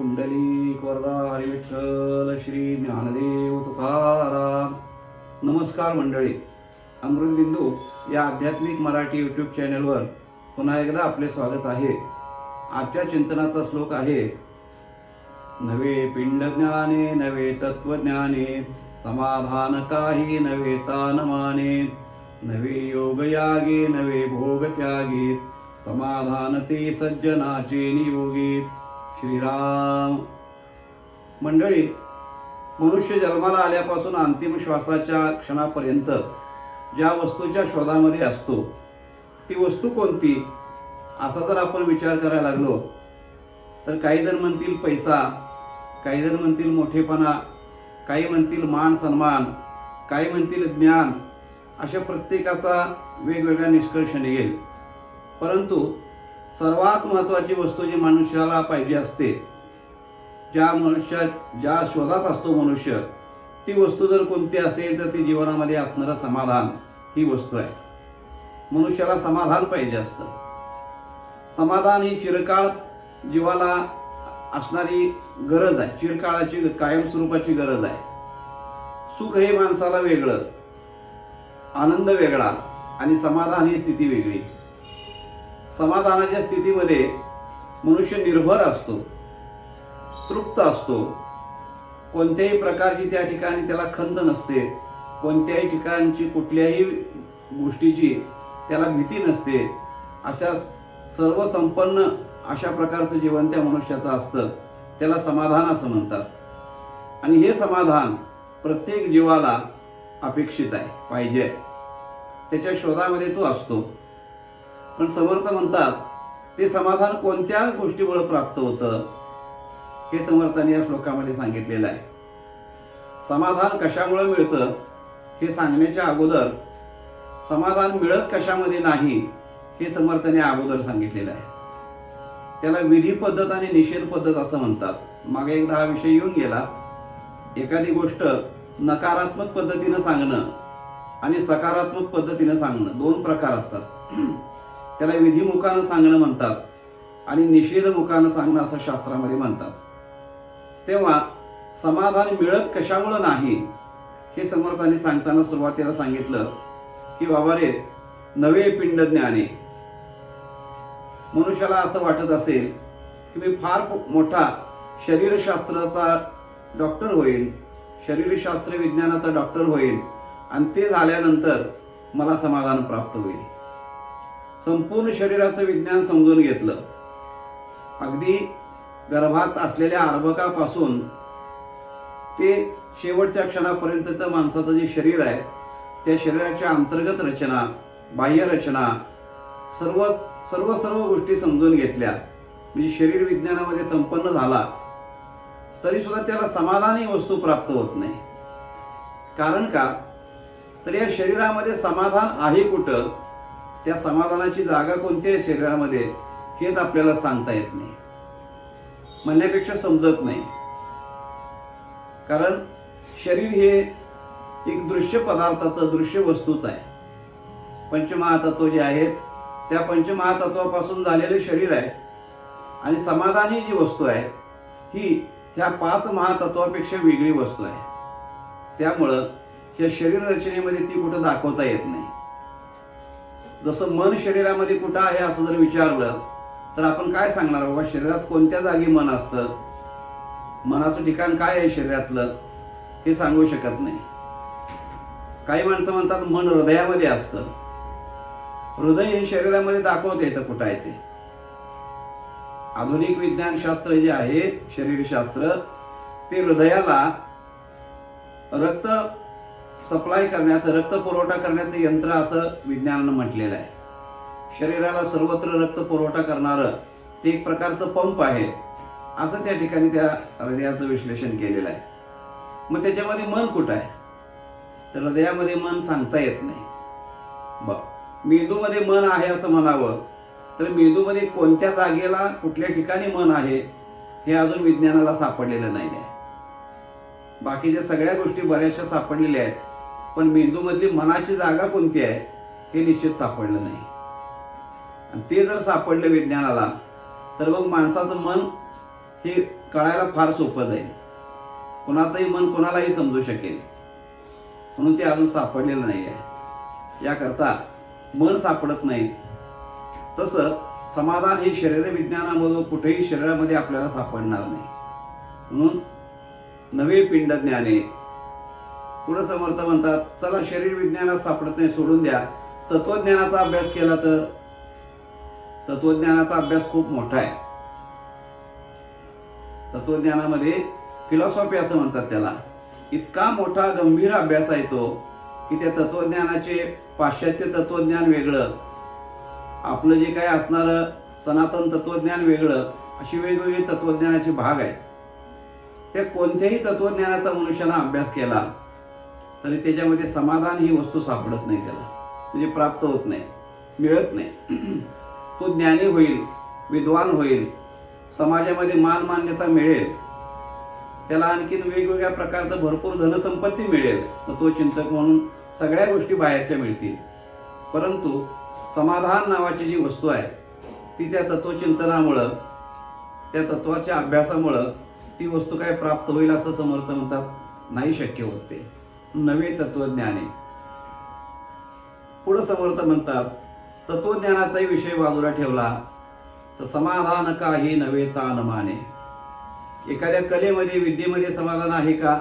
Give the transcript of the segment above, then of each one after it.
पुंडलिक वरदा हरिविठ्ठल श्री ज्ञानदेव तुकाराम. नमस्कार मंडळी. अमृतबिंदू या आध्यात्मिक मराठी यूट्यूब चॅनलवर पुन्हा एकदा आपले स्वागत आहे. आजच्या चिंतनाचा श्लोक आहे नवे पिंड ज्ञाने नवे तत्वज्ञाने समाधान काही नवे तान माने नवे योगयागे नवे भोगत्यागे समाधान ते सज्जनाचे नियोगी. श्रीराम. मंडळी मनुष्य जन्माला आल्यापासून अंतिम श्वासाच्या क्षणापर्यंत ज्या वस्तूच्या शोधामध्ये असतो ती वस्तू कोणती? असा जर आपण विचार करायला लागलो तर काही जण म्हणतील पैसा काही जण म्हणतील मोठेपणा काही म्हणतील मान सन्मान काही म्हणतील ज्ञान अशा प्रत्येकाचा वेगवेगळा निष्कर्ष निघेल. परंतु सर्वात महत्त्वाची वस्तू जी मनुष्याला पाहिजे असते ज्या मनुष्य ज्या शोधात असतो मनुष्य ती वस्तू जर कोणती असेल तर ती जीवनामध्ये असणारं समाधान ही वस्तू आहे. मनुष्याला समाधान पाहिजे असतं. समाधान ही चिरकाळ जीवाला असणारी गरज आहे. चिरकाळाची कायमस्वरूपाची गरज आहे. सुख हे माणसाला वेगळं आनंद वेगळा आणि समाधान ही स्थिती वेगळी. समाधानाच्या स्थितीमध्ये मनुष्य निर्भर असतो तृप्त असतो. कोणत्याही प्रकारची त्या ठिकाणी त्याला खंत नसते कोणत्याही ठिकाणची कुठल्याही गोष्टीची त्याला भीती नसते. अशा सर्व संपन्न अशा प्रकारचं जीवन त्या मनुष्याचं असतं. त्याला समाधान असं म्हणतात. आणि हे समाधान प्रत्येक जीवाला अपेक्षित आहे पाहिजे. आहे. त्याच्या शोधामध्ये तो असतो. पण समर्थ म्हणतात ते समाधान कोणत्या गोष्टीमुळे प्राप्त होतं? हे समर्थाने या श्लोकामध्ये सांगितलेलं आहे. समाधान कशामुळे मिळतं? हे सांगण्याच्या अगोदर समाधान मिळत कशामध्ये नाही हे समर्थाने अगोदर सांगितलेलं आहे. त्याला विधी पद्धत आणि निषेध पद्धत असं म्हणतात. मागे एकदा हा विषय येऊन गेला. एखादी गोष्ट नकारात्मक पद्धतीनं सांगणं आणि सकारात्मक पद्धतीनं सांगणं दोन प्रकार असतात. त्याला विधिमुखानं सांगणं म्हणतात आणि निषेधमुखानं सांगणं असं शास्त्रामध्ये म्हणतात. तेव्हा समाधान मिळत कशामुळं नाही? हे समर्थांनी सांगताना सुरुवातीला सांगितलं की बाबा रे नवे पिंड ज्ञाने. मनुष्याला असं वाटत असेल की मी फार मोठा शरीरशास्त्राचा डॉक्टर होईल शरीरशास्त्र विज्ञानाचा डॉक्टर होईल आणि ते झाल्यानंतर मला समाधान प्राप्त होईल. संपूर्ण शरीराचं विज्ञान समजून घेतलं. अगदी गर्भात असलेल्या अर्भकापासून ते शेवटच्या क्षणापर्यंतचं माणसाचं जे शरीर आहे त्या शरीराच्या अंतर्गत रचना बाह्य रचना सर्व सर्व सर्व गोष्टी समजून घेतल्या. म्हणजे शरीर विज्ञानामध्ये संपन्न झाला. तरीसुद्धा त्याला समाधानही वस्तू प्राप्त होत नाही. कारण का? तर या शरीरामध्ये समाधान आहे कुठं? त्या समाधानाची जागा कोणती आहे शरीरामध्ये हेच आपल्याला सांगता येत नाही. म्हणण्यापेक्षा समजत नाही. कारण शरीर हे एक दृश्य पदार्थाचं दृश्य वस्तूच आहे. पंचमहातत्व जे आहेत त्या पंचमहातत्वापासून झालेले शरीर आहे. आणि समाधान ही जी वस्तू आहे ही ह्या पाच महातत्वापेक्षा वेगळी वस्तू आहे. त्यामुळं या शरीर रचनेमध्ये ती कुठं दाखवता येत नाही. जसं मन शरीरामध्ये कुठं आहे असं जर विचारलं तर आपण काय सांगणार? बाबा शरीरात कोणत्या जागी मन असतं? मनाचं ठिकाण काय आहे शरीरातलं? हे सांगू शकत नाही. काही माणसं म्हणतात मन हृदयामध्ये असतं. हृदय हे शरीरामध्ये दाखवते येतं कुठं आहे ते. आधुनिक विज्ञानशास्त्र जे आहे शरीरशास्त्र ते हृदयाला रक्त सप्लाय करण्याचं रक्त पुरवठा करण्याचं यंत्र असं विज्ञानानं म्हटलेलं आहे. शरीराला सर्वत्र रक्त पुरवठा करणारं ते एक प्रकारचं पंप आहे असं त्या ठिकाणी त्या हृदयाचं विश्लेषण केलेलं आहे. मग त्याच्यामध्ये मन कुठं आहे? तर हृदयामध्ये मन सांगता येत नाही. ब मेंदूमध्ये मन आहे असं म्हणावं तर मेंदूमध्ये कोणत्या जागेला कुठल्या ठिकाणी मन आहे हे अजून विज्ञानाला सापडलेलं नाही आहे. बाकीच्या सगळ्या गोष्टी बऱ्याचशा सापडलेल्या आहेत. पण मेंदूमधली मनाची जागा कोणती आहे हे निश्चित सापडलं नाही. आणि ते जर सापडलं विज्ञानाला तर मग माणसाचं मन हे कळायला फार सोपं जाईल. कोणाचंही मन कोणालाही समजू शकेल. म्हणून ते अजून सापडलेलं नाही आहे. याकरता मन सापडत नाही. तसं समाधान हे शरीर विज्ञानामधून कुठेही शरीरामध्ये आपल्याला सापडणार नाही. म्हणून नवे पिंड ज्ञाने समर्थ म्हणतात चला शरीर विज्ञानात सापडत नाही सोडून द्या. तत्वज्ञानाचा अभ्यास केला तर? तत्वज्ञानाचा अभ्यास खूप मोठा आहे. तत्वज्ञानामध्ये फिलॉसॉफी असं म्हणतात त्याला. इतका मोठा गंभीर अभ्यास आहे तो की त्या तत्वज्ञानाचे पाश्चात्य तत्वज्ञान वेगळं. आपलं जे काय असणारं सनातन तत्वज्ञान वेगळं अशी वेगवेगळी तत्वज्ञानाचे भाग आहेत. त्या कोणत्याही तत्वज्ञानाचा मनुष्याला अभ्यास केला तरी त्याच्यामध्ये समाधान ही वस्तू सापडत नाही त्याला. म्हणजे प्राप्त होत नाही मिळत नाही. तो ज्ञानी होईल विद्वान होईल समाजामध्ये मान मान्यता मिळेल. त्याला आणखीन वेगवेगळ्या प्रकारचं भरपूर धनसंपत्ती मिळेल. तर तो चिंतक म्हणून सगळ्या गोष्टी बाहेरच्या मिळतील. परंतु समाधान नावाची जी वस्तू आहे ती त्या तत्वचिंतनामुळं त्या तत्वाच्या अभ्यासामुळं ती वस्तू काय प्राप्त होईल असं समर्थ म्हणतात नाही शक्य होत ते. नवे तत्वज्ञाने. पुढं समर्थ म्हणतात तत्वज्ञानाचाही विषय बाजूला ठेवला तर समाधान काही नवे तान माने. एखाद्या कलेमध्ये विद्येमध्ये समाधान आहे का?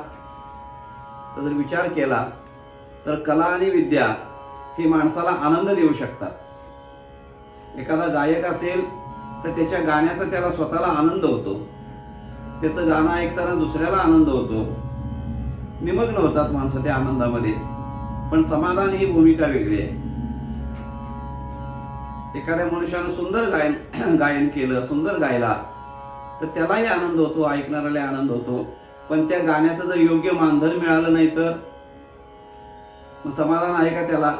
तर जर विचार केला तर कला आणि विद्या हे माणसाला आनंद देऊ शकतात. एखादा गायक असेल तर त्याच्या गाण्याचा त्याला स्वतःला आनंद होतो. त्याचं गाणं ऐकताना दुसऱ्याला आनंद होतो. निमग्न होतात माणसं त्या आनंदामध्ये. पण समाधान ही भूमिका वेगळी आहे. एखाद्या मनुष्यानं सुंदर गायन गायन केलं सुंदर गायला तर त्यालाही आनंद होतो ऐकणाऱ्याला आनंद होतो. पण त्या गाण्याचं जर योग्य मानधन मिळालं नाही तर मग समाधान आहे का त्याला?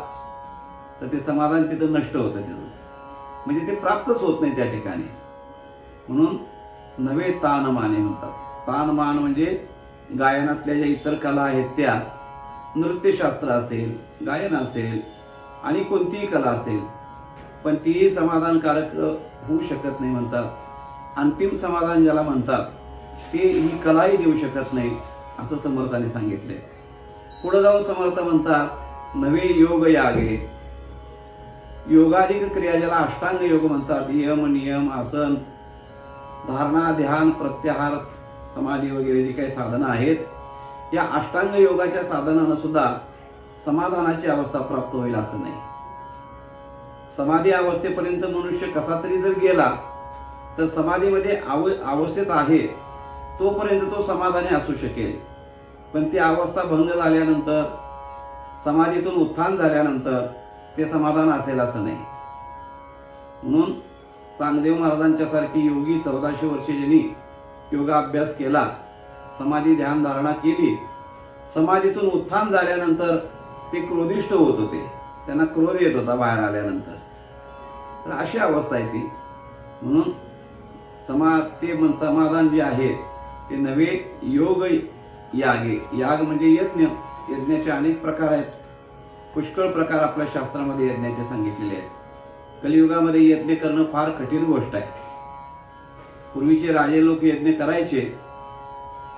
तर ते समाधान तिथं नष्ट होतं त्याचं. म्हणजे ते प्राप्तच होत नाही त्या ठिकाणी. म्हणून नवे तानमाने म्हणतात. तानमान म्हणजे गायनातल्या ज्या इतर कला आहेत त्या नृत्यशास्त्र असेल गायन असेल आणि कोणतीही कला असेल पण तीही समाधानकारक होऊ शकत नाही म्हणतात. अंतिम समाधान ज्याला म्हणतात ते ही कलाही देऊ शकत नाही असं समर्थाने सांगितले पुढे जाऊन समर्थ म्हणतात नवे योग यागे. योगाधिक क्रिया ज्याला अष्टांग योग म्हणतात यम नियम आसन धारणा ध्यान प्रत्याहार समाधी वगैरे जी काही साधनं आहेत या अष्टांग योगाच्या साधनानं सुद्धा समाधानाची अवस्था प्राप्त होईल असं नाही. समाधी अवस्थेपर्यंत मनुष्य कसा तरी जर गेला तर समाधीमध्ये आव अवस्थेत आहे तोपर्यंत तो समाधानी असू शकेल. पण ती अवस्था भंग झाल्यानंतर समाधीतून उत्थान झाल्यानंतर ते समाधान असेल असं नाही. म्हणून चांगदेव महाराजांच्यासारखी योगी चौदाशे वर्षे ज्यांनी योगाभ्यास केला समाधी ध्यानधारणा केली. समाधीतून उत्थान झाल्यानंतर ते क्रोधिष्ट होत होते. त्यांना क्रोध येत होता बाहेर आल्यानंतर. तर अशी अवस्था आहे ती. म्हणून समा ते मन- समाधान जे आहे ते नवे योग यागे. याग म्हणजे यज्ञ. यज्ञाचे अनेक प्रकार आहेत. पुष्कळ प्रकार आपल्या शास्त्रामध्ये यज्ञाचे सांगितलेले आहेत. कलियुगामध्ये यज्ञ करणं फार कठीण गोष्ट आहे. पूर्वीचे राजे लोक यज्ञ करायचे.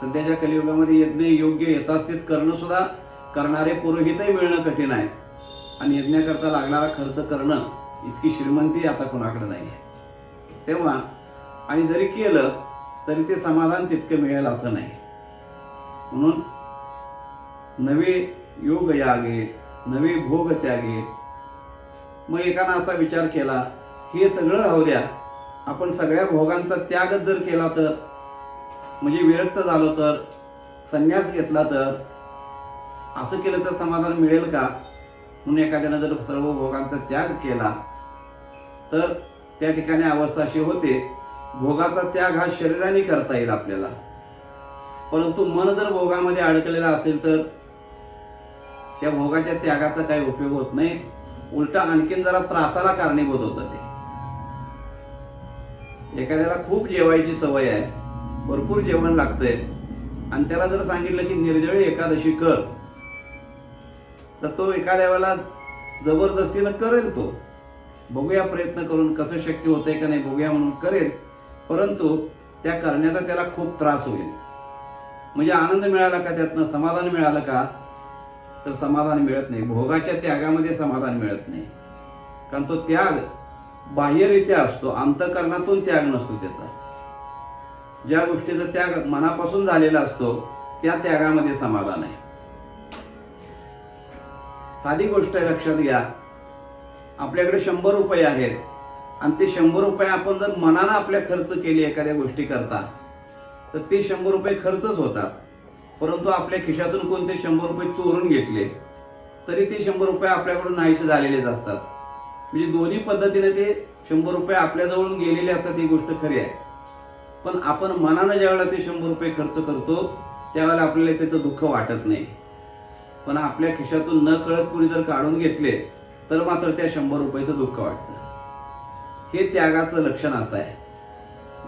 सध्याच्या कलियुगामध्ये यज्ञ योग्य यथास्थित करणं सुद्धा करणारे पुरोहितही मिळणं कठीण आहे. आणि यज्ञाकरता लागणारा खर्च करणं इतकी श्रीमंती आता कोणाकडे नाही आहे तेव्हा आणि जरी केलं तरी ते समाधान तितकं मिळेल असं नाही. म्हणून नवे योग यागे नवे भोग त्यागे. मग एकानं असा विचार केला की हे सगळं राहू द्या. आपण सगळ्या भोगांचा त्यागच जर केला तर म्हणजे विरक्त झालो तर संन्यास घेतला तर असं केलं तर समाधान मिळेल का? म्हणून एखाद्यानं जर सर्व भोगांचा त्याग केला तर त्या ठिकाणी अवस्था अशी होते भोगाचा त्याग हा शरीराने करता येईल आपल्याला. परंतु मन जर भोगामध्ये अडकलेला असेल तर त्या भोगाच्या त्यागाचा काही उपयोग होत नाही. उलटा आणखीन जरा त्रासाला कारणीभूत होतं ते. एखाद्याला खूप जेवायची सवय आहे भरपूर जेवण लागतंय आणि त्याला जर सांगितलं की निर्जळी एकादशी कर तर तो एखाद्या वेळेला जबरदस्तीनं करेल तो. बघूया प्रयत्न करून कसं शक्य होतंय का नाही बघूया म्हणून करेल परंतु त्या करण्याचा त्याला खूप त्रास होईल. म्हणजे आनंद मिळाला का त्यातनं? समाधान मिळालं का? तर समाधान मिळत नाही. भोगाच्या त्यागामध्ये समाधान मिळत नाही. कारण तो त्याग बाह्यरित्या असतो अंतकरणातून त्याग नसतो त्याचा. ज्या गोष्टीचा त्याग मनापासून झालेला असतो त्या त्यागामध्ये समाधान आहे. साधी गोष्ट आहे लक्षात घ्या. आपल्याकडे शंभर रुपये आहेत. आणि ते शंभर रुपये आपण जर मनानं आपल्या खर्च केले एखाद्या गोष्टी करता तर ते शंभर रुपये खर्चच होतात. परंतु आपल्या खिशातून कोणते शंभर रुपये चोरून घेतले तरी ते शंभर रुपये आपल्याकडून नाहीसे झालेलेच असतात. म्हणजे दोन्ही पद्धतीने ते शंभर रुपये आपल्याजवळून गेलेले असतात ही गोष्ट खरी आहे. पण आपण मनानं ज्यावेळेला ते शंभर रुपये खर्च करतो त्यावेळेला आपल्याला त्याचं दुःख वाटत नाही. पण आपल्या खिशातून न कळत कोणी जर काढून घेतले तर मात्र त्या शंभर रुपयाचं दुःख वाटतं. हे त्यागाचं लक्षण असं आहे.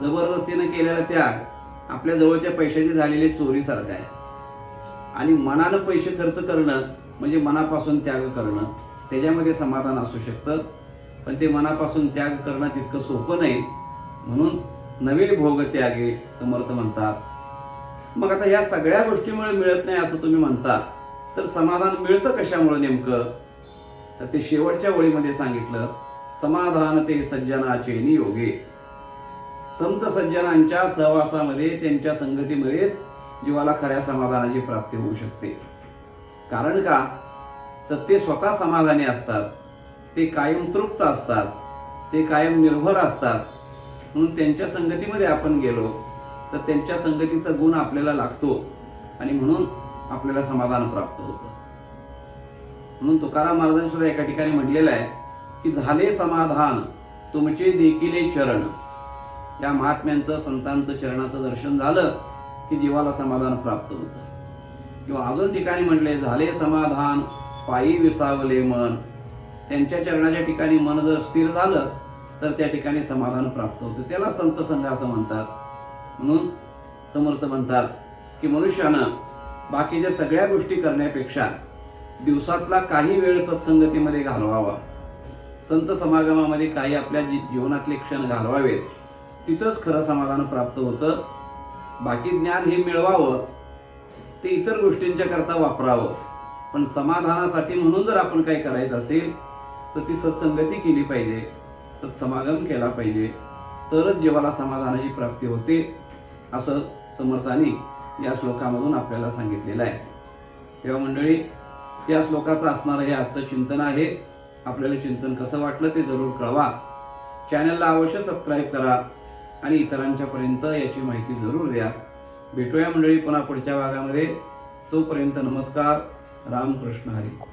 जबरदस्तीनं केलेला त्याग आपल्या जवळच्या पैशाची झालेली चोरीसारखं आहे. आणि मनानं पैसे खर्च करणं म्हणजे मनापासून त्याग करणं त्याच्यामध्ये समाधान असू शकतं. पण ते मनापासून त्याग करणं तितकं सोपं नाही. म्हणून नवे भोग त्यागे समर्थ म्हणतात. मग आता या सगळ्या गोष्टीमुळे मिळत नाही असं तुम्ही म्हणता. तर समाधान मिळतं कशामुळे नेमकं? तर ते शेवटच्या ओळीमध्ये सांगितलं समाधान ते सज्जनाचे नियोगे. संत सज्जनांच्या सहवासामध्ये त्यांच्या संगतीमध्ये जीवाला खऱ्या समाधानाची प्राप्ती होऊ शकते. कारण का? तर ते स्वतः समाधानी असतात. ते कायम तृप्त असतात. ते कायम निर्भर असतात. म्हणून त्यांच्या संगतीमध्ये आपण गेलो तर त्यांच्या संगतीचा गुण आपल्याला लागतो आणि म्हणून आपल्याला समाधान प्राप्त होतं. म्हणून तुकाराम महाराजांनी सुद्धा एका ठिकाणी म्हटलेलं आहे की झाले समाधान तुमचे देखील चरण. या महात्म्यांचं संतांचं चरणाचं दर्शन झालं की जीवाला समाधान प्राप्त होतं. किंवा अजून ठिकाणी म्हटले झाले समाधान पायी विसावले मन. त्यांच्या चरणाच्या ठिकाणी मन जर स्थिर झालं तर त्या ठिकाणी समाधान प्राप्त होतं. त्याला संत संघ असं म्हणतात. म्हणून समर्थ म्हणतात की मनुष्यानं बाकीच्या सगळ्या गोष्टी करण्यापेक्षा दिवसातला काही वेळ सत्संगतीमध्ये घालवावा. संत समागमामध्ये काही आपल्या जी जीवनातले क्षण घालवावेत. तिथंच खरं समाधान प्राप्त होतं. बाकी ज्ञान हे मिळवावं. ते इतर गोष्टींच्या करता वापरावं. पण समाधानासाठी म्हणून जर आपण काही करायचं असेल तर ती सत्संगती केली पाहिजे सत्समागम केला पाहिजे तरच जीवाला समाधानाची प्राप्ती होते असं समर्थाने या श्लोकामधून आपल्याला सांगितलेलं आहे. तेव्हा मंडळी या श्लोकाचं असणारं हे आजचं चिंतन आहे. आपल्याला चिंतन कसं वाटलं ते जरूर कळवा. चॅनलला अवश्य सबस्क्राईब करा आणि इतरांच्यापर्यंत याची माहिती जरूर द्या. भेटूया मंडळी पुन्हा पुढच्या भागामध्ये. तोपर्यंत नमस्कार. रामकृष्ण हरी.